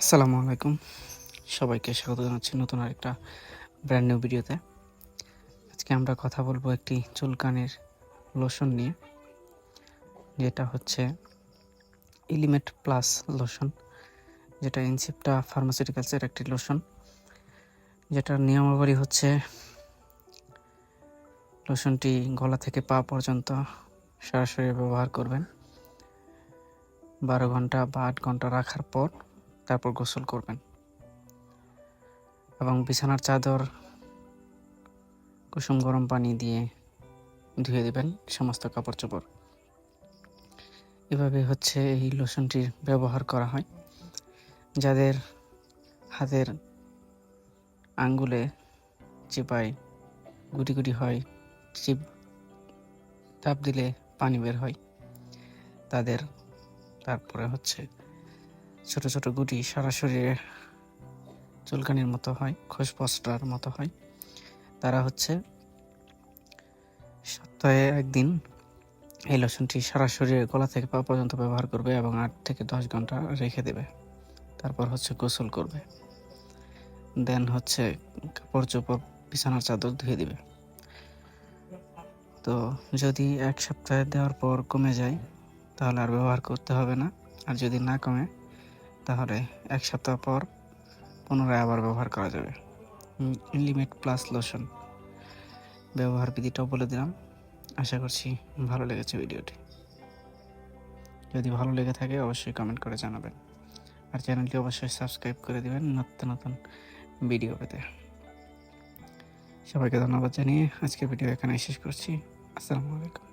আসসালামু আলাইকুম। সবাইকে স্বাগত জানাচ্ছি নতুন আরেকটা ব্র্যান্ড নিউ ভিডিওতে আজকে আমরা কথা বলব একটি চুলকানের লোশন নিয়ে, যেটা হচ্ছে ইলিমেট প্লাস লোশন যেটা ইনসিপ্টা ফার্মাসিউটিক্যালসের একটি লোশন যেটার নিয়মাবলী হচ্ছে লোশনটি গলা থেকে পা পর্যন্ত সরাসরি ব্যবহার করবেন। বারো ঘণ্টা বা আট ঘণ্টা রাখার পর তারপর গোসল করবেন। এবং বিছানার চাদর, কুসুম গরম পানি দিয়ে ধুয়ে দেবেন সমস্ত কাপড় চোপড় এভাবে হচ্ছে এই লোশনটির ব্যবহার করা হয়। যাদের হাতের আঙ্গুলে চিপায় গুটি গুটি হয়, চিপ চাপ দিলে পানি বের হয়, তাদের তারপরে হচ্ছে ছোট ছোট গুটি সারা শরীরে চুলকানির মতো হয় খোসপসটার মতো হয়। তারা হচ্ছে সপ্তাহে একদিন এই লোশনটি সারা শরীরে গলা থেকে পা পর্যন্ত ব্যবহার করবে এবং আট থেকে দশ ঘণ্টা রেখে দেবে। তারপর হচ্ছে গোসল করবে। দেন হচ্ছে কাপড় চোপড় বিছানার চাদর ধুয়ে দিবে। তো যদি এক সপ্তাহে দেওয়ার পর কমে যায়, তাহলে আর ব্যবহার করতে হবে না। আর যদি না কমে তাহলে এক সপ্তাহ পর পুনরায় আবার ব্যবহার করা যাবে। লিমিট প্লাস লোশন ব্যবহার বিধিটাও বলে দিলাম। আশা করছি ভালো লেগেছে ভিডিওটি। যদি ভালো লেগে থাকে অবশ্যই কমেন্ট করে জানাবেন। আর চ্যানেলটি অবশ্যই সাবস্ক্রাইব করে দেবেন নতুন নতুন ভিডিও পেতে। সবাইকে ধন্যবাদ জানিয়ে আজকের ভিডিও এখানে শেষ করছি। আসসালামু আলাইকুম।